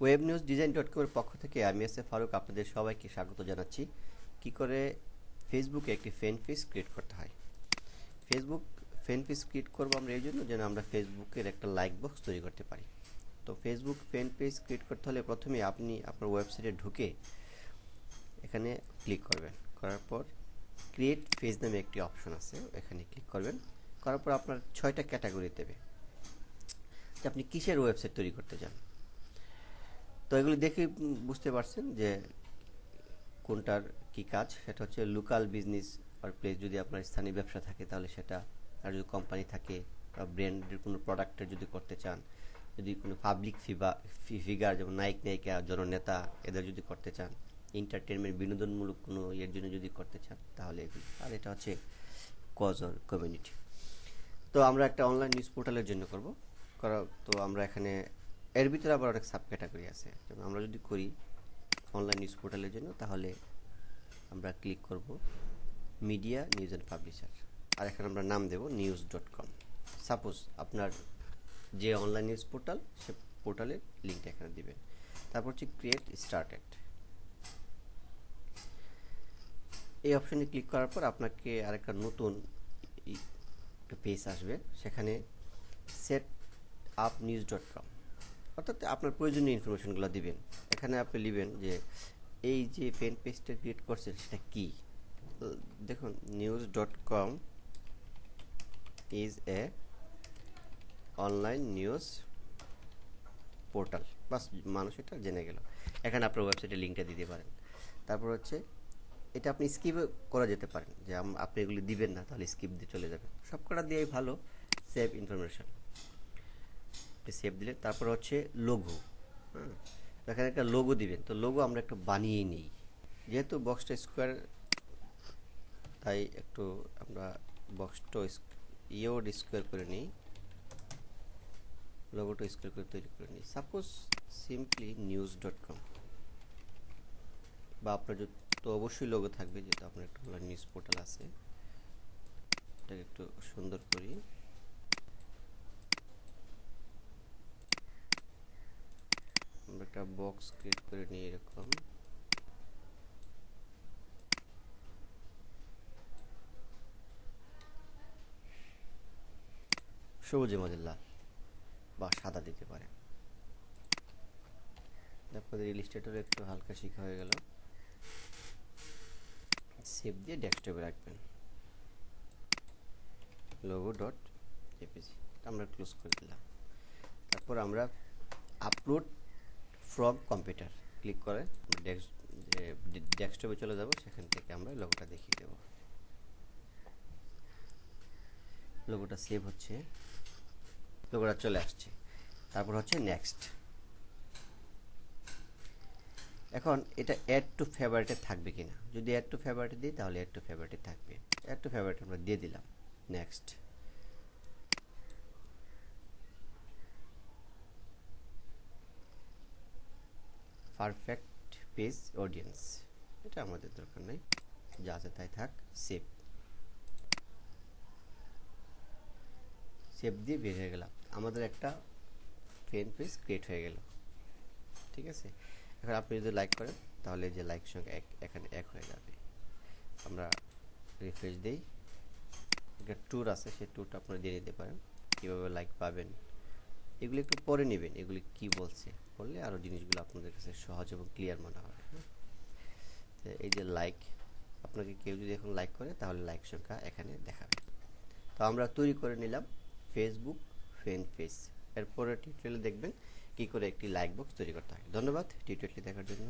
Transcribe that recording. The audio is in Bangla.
ওয়েব নিউজ ডিজাইন ডট কমের পক্ষ থেকে আমি এস এ ফারুক আপনাদের সবাইকে স্বাগত জানাচ্ছি। কি করে ফেসবুকে একটি ফ্যান পেজ ক্রিয়েট করতে হয়? ফেসবুক ফ্যান পেজ ক্রিয়েট করব আমরা এই জন্য যেন আমরা ফেসবুকের একটা লাইক বক্স তৈরি করতে পারি। তো ফেসবুক ফ্যান পেজ ক্রিয়েট করতে হলে প্রথমে আপনি আপনার ওয়েবসাইটে ঢুকে এখানে ক্লিক করবেন। করার পর ক্রিয়েট পেজ নামে একটি অপশন আছে এখানে ক্লিক করবেন। করার পর আপনার ছয়টা ক্যাটাগরি দেবে। যে আপনি কিসের ওয়েবসাইট তৈরি করতে চান? তো এগুলি দেখে বুঝতে পারছেন যে কোনটার কি কাজ। সেটা হচ্ছে লোকাল বিজনেস আর প্লেস যদি আপনার স্থানীয় ব্যবসা থাকে, তাহলে সেটা আর যদি কোম্পানি থাকে বা ব্র্যান্ডের কোনো প্রোডাক্টের যদি করতে চান, যদি কোনো পাবলিক ফিবা ফিগার যেমন নায়ক নায়িকা জননেতা এদের যদি করতে চান এন্টারটেনমেন্ট বিনোদনমূলক কোনো ইয়ের জন্য যদি করতে চান, তাহলে এগুলি। আর এটা হচ্ছে কজ অর কমিউনিটি তো আমরা একটা অনলাইন নিউজ পোর্টালের জন্য করব। করা তো আমরা এখানে এর ভিতরে আবার অনেক সাব ক্যাটাগরি আছে। যেমন আমরা যদি করি অনলাইন নিউজ পোর্টালের জন্য, তাহলে আমরা ক্লিক করব মিডিয়া নিউজ অ্যান্ড পাবলিশার আর এখানে আমরা নাম দেব নিউজ ডট কম সাপোজ আপনার যে অনলাইন নিউজ পোর্টাল সে পোর্টালের লিঙ্কটা এখানে দিবেন। তারপর হচ্ছে ক্রিয়েট স্টার্টেড এই অপশনে ক্লিক করার পর আপনাকে আরেকটা নতুন পেজ আসবে। সেখানে set up news dot com অর্থাৎ আপনার প্রয়োজনীয় ইনফরমেশনগুলো দিবেন। এখানে আপনি লিখবেন যে, এই যে পেন পেজটা ক্রিয়েট করছেন, সেটা কি? দেখুন news dot com is a online news portal বাস, মানুষ এটা জেনে গেল। এখানে আপনার ওয়েবসাইটের লিঙ্কটা দিতে পারেন। তারপর হচ্ছে, এটা আপনি স্কিপ করা যেতে পারেন। যে আপনি এগুলি দিবেন না, তাহলে স্কিপ দিয়ে চলে যাবেন। সব কটা দিয়েই ভালো সেভ ইনফরমেশন সেভ দিলে তারপর হচ্ছে লোগো হ্যাঁ এখানে একটা লোগো দিবেন, তো লোগো আমরা একটু বানিয়ে নিই। যেহেতু বক্সটা স্কোয়ার তাই একটু আমরা বক্সটা ইয়েও স্কোয়ার করে নিই। লোগোটা স্কোয়ার করে তৈরি করে নিই। Suppose simply news dot com বা আপনার তো অবশ্যই লোগো থাকবে, যেহেতু আপনার একটা নিউজ পোর্টাল আছে। এটাকে একটু সুন্দর করি আমরা একটা বক্স ক্রিয়েট করে নিই এরকম। সবুজে মাঝে লাল বা সাদা দিতে পারেন আপনাদের ইলিস্ট্রেটর একটু হালকা শিখা হয়ে গেল। সেভ দিয়ে ডেস্কটপে রাখবেন। লোগো ডট জেপিজি আমরা ক্লোজ করে দিলাম। তারপর আমরা আপলোড ফ্রম কম্পিউটার ক্লিক করে ডেস্কটপে চলে যাব, সেখান থেকে আমরা লোগোটা দেখিয়ে দেব। লোগোটা সেভ হচ্ছে। লোগোটা চলে আসছে। তারপর হচ্ছে নেক্সট এখন এটা অ্যাড টু ফেভারিটে থাকবে কিনা? যদি অ্যাড টু ফেভারিটে দিই, তাহলে অ্যাড টু ফেভারিটে থাকবে। অ্যাড টু ফেভারিট আমরা দিয়ে দিলাম। নেক্সট পারফেক্ট পেজ অডিয়েন্স এটা আমাদের দরকার নেই। যা আছে তাই থাক সেভ সেভ দিয়ে বের হয়ে গেলাম। আমাদের একটা ফ্রেন্ড পেজ ক্রিয়েট হয়ে গেল। ঠিক আছে? এখন আপনি যদি লাইক করেন, তাহলে যে লাইক সঙ্গে এক, এখানে এক হয়ে যাবে। আমরা রিফ্রেশ দিই। একটা ট্যুর আছে, সেই ট্যুরটা আপনারা দিয়ে দিতে পারেন। কীভাবে লাইক পাবেন? এগুলি একটু পরে নেবেন। এগুলি কি বলছে? বললে আরও জিনিসগুলো আপনাদের কাছে সহজ এবং ক্লিয়ার মনে হবে। এই যে লাইক আপনাকে কেউ যদি এখন লাইক করে, তাহলে লাইক সংখ্যা এখানে দেখাবে। তো আমরা তৈরি করে নিলাম ফেসবুক ফ্যান পেজ এরপরে টিউটোরিয়ালে দেখবেন কি করে একটি লাইক বক্স তৈরি করতে হয়। ধন্যবাদ। টিউটোরিয়ালটি দেখার জন্য।